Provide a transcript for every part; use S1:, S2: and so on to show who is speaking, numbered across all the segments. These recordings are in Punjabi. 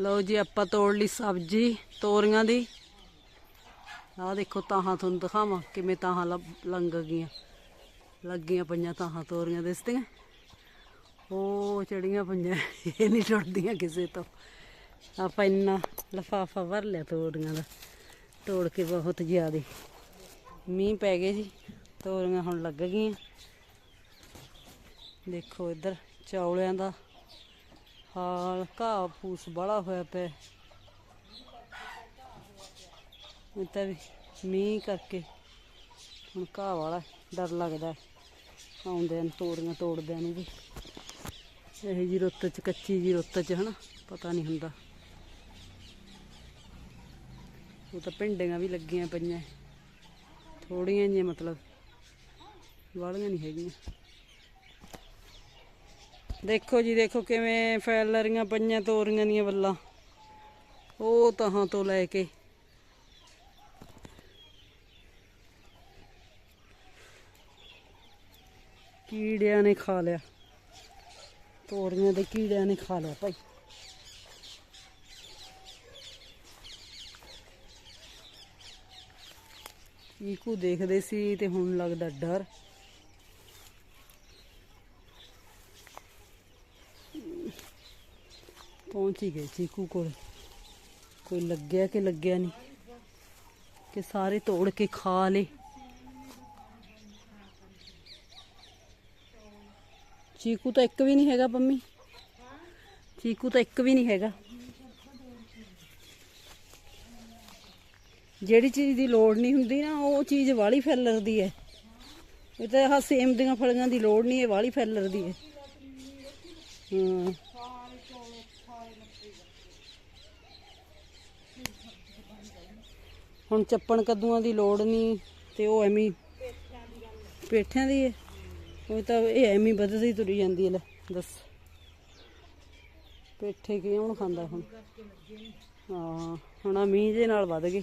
S1: ਲਓ ਜੀ, ਆਪਾਂ ਤੋੜ ਲਈ ਸਬਜ਼ੀ, ਤੋਰੀਆਂ ਦੀ। ਆਹ ਦੇਖੋ, ਤਾਹਾਂ ਤੁਹਾਨੂੰ ਦਿਖਾਵਾਂ ਕਿਵੇਂ ਤਾਹਾਂ ਲੱਭ- ਲੰਘ ਗਈਆਂ। ਲੱਗੀਆਂ ਪਈਆਂ ਤਾਹਾਂ ਤੋਰੀਆਂ ਦਿਸਦੀਆਂ ਉਹ ਚੜੀਆਂ ਪਈਆਂ, ਇਹ ਨਹੀਂ ਟੁੱਟਦੀਆਂ ਕਿਸੇ ਤੋਂ। ਆਪਾਂ ਇੰਨਾ ਲਫਾਫਾ ਭਰ ਲਿਆ ਤੋਰੀਆਂ ਦਾ, ਤੋੜ ਕੇ ਬਹੁਤ ਜ਼ਿਆਦੇ। ਮੀਂਹ ਪੈ ਗਏ ਜੀ, ਤੋਰੀਆਂ ਹੁਣ ਲੱਗ ਗਈਆਂ। ਦੇਖੋ ਇੱਧਰ, ਚੌਲਿਆਂ ਦਾ ਹਾਲ ਘਾਹ ਫੂਸ ਬੜਾ ਹੋਇਆ ਪਿਆ। ਇਹ ਤਾਂ ਵੀ ਮੀਂਹ ਕਰਕੇ ਹੁਣ ਘਾਹ ਵਾਲਾ ਡਰ ਲੱਗਦਾ ਆਉਂਦੇ ਨੇ, ਤੋੜੀਆਂ ਤੋੜਦਿਆਂ ਨੂੰ ਵੀ। ਇਹ ਜੀ ਰੁੱਤ ਚ, ਕੱਚੀ ਜੀ ਰੁੱਤ ਚ ਹਨਾ, ਪਤਾ ਨਹੀਂ ਹੁੰਦਾ। ਉਹ ਤਾਂ ਪਿੰਡੀਆਂ ਵੀ ਲੱਗੀਆਂ ਪਈਆਂ। ਥੋੜੀਆਂ ਜਿਹੀਆਂ ਮਤਲਬ, ਵਾਲੀਆਂ ਨਹੀਂ ਹੈਗੀਆਂ। ਦੇਖੋ ਜੀ, ਦੇਖੋ ਕਿਵੇਂ ਫੈਲ ਰਹੀਆਂ ਪਈਆਂ, ਤੋਰੀਆਂ ਦੀਆਂ ਵੱਲਾਂ ਉਹ ਤਹਾਂ ਤੋਂ ਲੈ ਕੇ। ਕੀੜਿਆਂ ਨੇ ਖਾ ਲਿਆ। ਤੋਰੀਆਂ ਦੇ ਕੀੜਿਆਂ ਨੇ ਖਾ ਲਿਆ ਭਾਈ। ਚੀਕੂ ਦੇਖਦੇ ਸੀ ਤੇ ਹੁਣ ਲੱਗਦਾ ਡਰ। ਪਹੁੰਚ ਹੀ ਗਏ ਚੀਕੂ ਕੋਲ। ਕੋਈ ਲੱਗਿਆ ਕਿ ਲੱਗਿਆ ਨਹੀਂ? ਕਿ ਸਾਰੇ ਤੋੜ ਕੇ ਖਾ ਲੇ ਚੀਕੂ ਤਾਂ ਇੱਕ ਵੀ ਨਹੀਂ ਹੈਗਾ ਪੰਮੀ। ਚੀਕੂ ਤਾਂ ਇੱਕ ਵੀ ਨਹੀਂ ਹੈਗਾ। ਜਿਹੜੀ ਚੀਜ਼ ਦੀ ਲੋੜ ਨਹੀਂ ਹੁੰਦੀ ਨਾ, ਉਹ ਚੀਜ਼ ਵਾਲੀ ਫੈਲਰਦੀ ਹੈ। ਇਹ ਤਾਂ ਆਹ ਸੇਮ ਦੀਆਂ ਫਲੀਆਂ ਦੀ ਲੋੜ ਨਹੀਂ, ਇਹ ਵਾਲੀ ਫੈਲਰਦੀ ਹੈ। ਹਾਂ। ਹੁਣ ਚੱਪਣ ਕੱਦੂਆਂ ਦੀ ਲੋੜ ਨਹੀਂ ਤੇ ਉਹ ਐਵੇਂ ਪੇਠਿਆਂ ਦੀ ਹੈ ਉਹ ਤਾਂ ਇਹ ਐਵੇਂ ਹੀ ਵੱਧਦੀ ਤੁਰੀ ਜਾਂਦੀ ਹੈ ਲੈ ਦੱਸ। ਪੇਠੇ ਕਿਉਂ ਖਾਂਦਾ ਹੁਣ? ਹਾਂ, ਹੁਣ ਆ ਮੀਂਹ ਦੇ ਨਾਲ ਵੱਧ ਗਏ।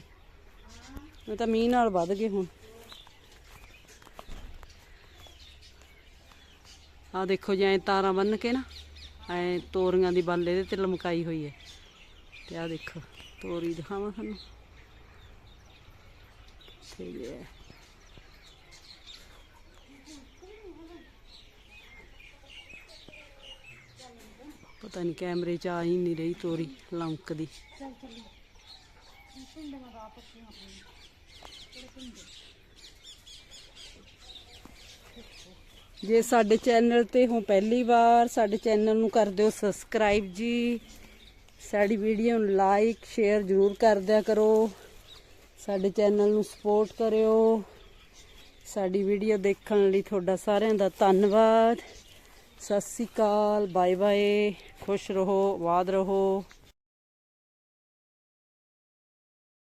S1: ਇਹ ਤਾਂ ਮੀਂਹ ਨਾਲ ਵੱਧ ਗਏ ਹੁਣ। ਆ ਦੇਖੋ ਜੀ ਤਾਰਾਂ ਬੰਨ ਕੇ ਨਾ। ਐ ਤੋਰੀਆਂ ਦੀ ਬੱਲ ਇਹਦੇ ਤੇ ਲਮਕਾਈ ਹੋਈ ਹੈ ਤੇ ਆ ਦੇਖੋ, ਤੋਰੀ ਦਿਖਾਵਾਂ ਤੁਹਾਨੂੰ। ਸਹੀ ਹੈ ਪਤਾ ਨਹੀਂ ਕੈਮਰੇ 'ਚ ਆ ਹੀ ਨਹੀਂ ਰਹੀ ਤੋਰੀ ਲਮਕਦੀ ਜੇ ਸਾਡੇ ਚੈਨਲ ਤੇ ਹੋ ਪਹਿਲੀ ਵਾਰ, ਸਾਡੇ ਚੈਨਲ ਨੂੰ ਕਰ ਦਿਓ ਸਬਸਕ੍ਰਾਈਬ ਜੀ। ਸਾਡੀ ਵੀਡੀਓ ਨੂੰ ਲਾਈਕ ਸ਼ੇਅਰ ਜ਼ਰੂਰ ਕਰ ਦਿਆ ਕਰੋ। ਸਾਡੇ ਚੈਨਲ ਨੂੰ ਸਪੋਰਟ ਕਰਿਓ। ਸਾਡੀ ਵੀਡੀਓ ਦੇਖਣ ਲਈ ਤੁਹਾਡਾ ਸਾਰਿਆਂ ਦਾ ਧੰਨਵਾਦ। ਸਤਿ ਸ੍ਰੀ ਅਕਾਲ ਬਾਏ ਬਾਏ ਖੁਸ਼ ਰਹੋ, ਆਬਾਦ ਰਹੋ।